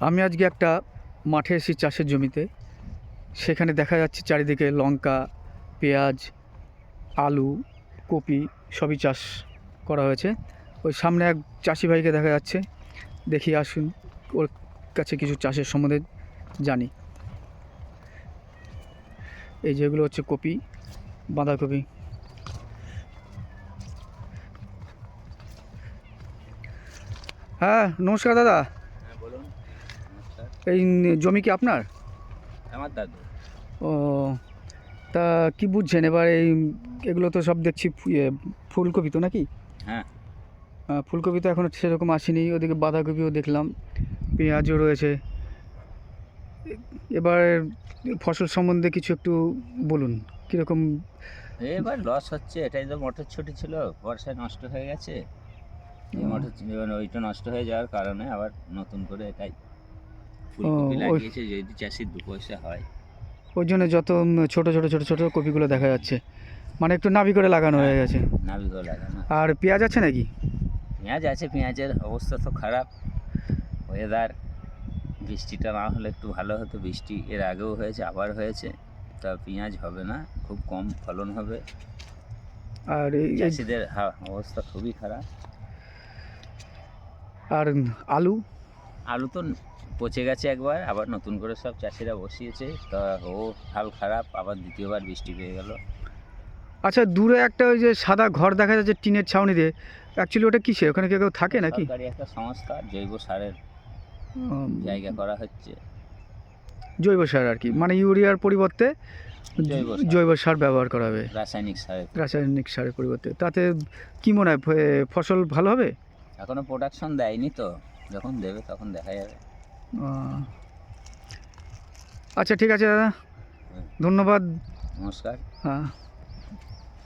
আমি আজকে একটা মাঠে এসেছি চাষের জমিতে। সেখানে দেখা যাচ্ছে চারিদিকে লঙ্কা, পেঁয়াজ, আলু, কপি সবই চাষ করা হয়েছে। ওই সামনে এক চাষি ভাইকে দেখা যাচ্ছে। দেখি আসুন, ওর কাছে কিছু চাষের সম্বন্ধে জানি। এই যেগুলো হচ্ছে কপি, বাঁধাকপি। হ্যাঁ নমস্কার দাদা। এই জমি কি আপনার? আমার দাদু। ও তা কি বুঝছেন? এবার এই এগুলো তো সব দেখছি ইয়ে, ফুলকপি তো নাকি? হ্যাঁ। ফুলকপি তো এখনও সেরকম আসেনি। ওদিকে বাঁধাকপিও দেখলাম পেঁয়াজও রয়েছে। এবার ফসল সম্বন্ধে কিছু একটু বলুন কীরকম? এবার লস হচ্ছে এটাই তো মটরছুটি ছিল বর্ষায় নষ্ট হয়ে গেছে। ও। মানে ওইটা নষ্ট হয়ে যাওয়ার কারণে আবার নতুন করে এটাই ফুলকপি লাগিয়েছে যদি চাষির দু পয়সা হয়। ওই জন্য যত ছোট ছোট ছোট ছোট কপিগুলো দেখা যাচ্ছে। মানে একটু নাবি করে লাগানো হয়ে গেছে। নাবিকও লাগানো আর পেঁয়াজ আছে নাকি? পেঁয়াজ আছে পেঁয়াজের অবস্থা তো খারাপ। ওয়েদার বৃষ্টিটা না হলে একটু ভালো হতো। বৃষ্টি এর আগেও হয়েছে আবার হয়েছে। তা পেঁয়াজ হবে না খুব কম ফলন হবে। আর চাষিদের হা- অবস্থা খুবই খারাপ। আর আলু? আলু তো পচে গেছে একবার আবার নতুন করে সব চাষিরা বসিয়েছে। তা ও হাল খারাপ আবার দ্বিতীয়বার বৃষ্টি পেয়ে গেল। আচ্ছা দূরে একটা ওই যে সাদা ঘর দেখা যাচ্ছে টিনের ছাউনি দিয়ে অ্যাকচুয়ালি ওটা কিসে? ওখানে কেউ কেউ থাকে নাকি? সরকারি একটা সংস্থা জৈব সারের জায়গা করা হচ্ছে। জৈব সার আর কি মানে ইউরিয়ার পরিবর্তে জৈব সার। ব্যবহার করা হবে। রাসায়নিক সারের। রাসায়নিক সারের পরিবর্তে। তাতে কি মনে হয় ফসল ভালো হবে? এখনও প্রোডাকশন দেয়নি তো। যখন দেবে তখন দেখা যাবে। আচ্ছা ঠিক আছে দাদা। ধন্যবাদ। নমস্কার। হ্যাঁ।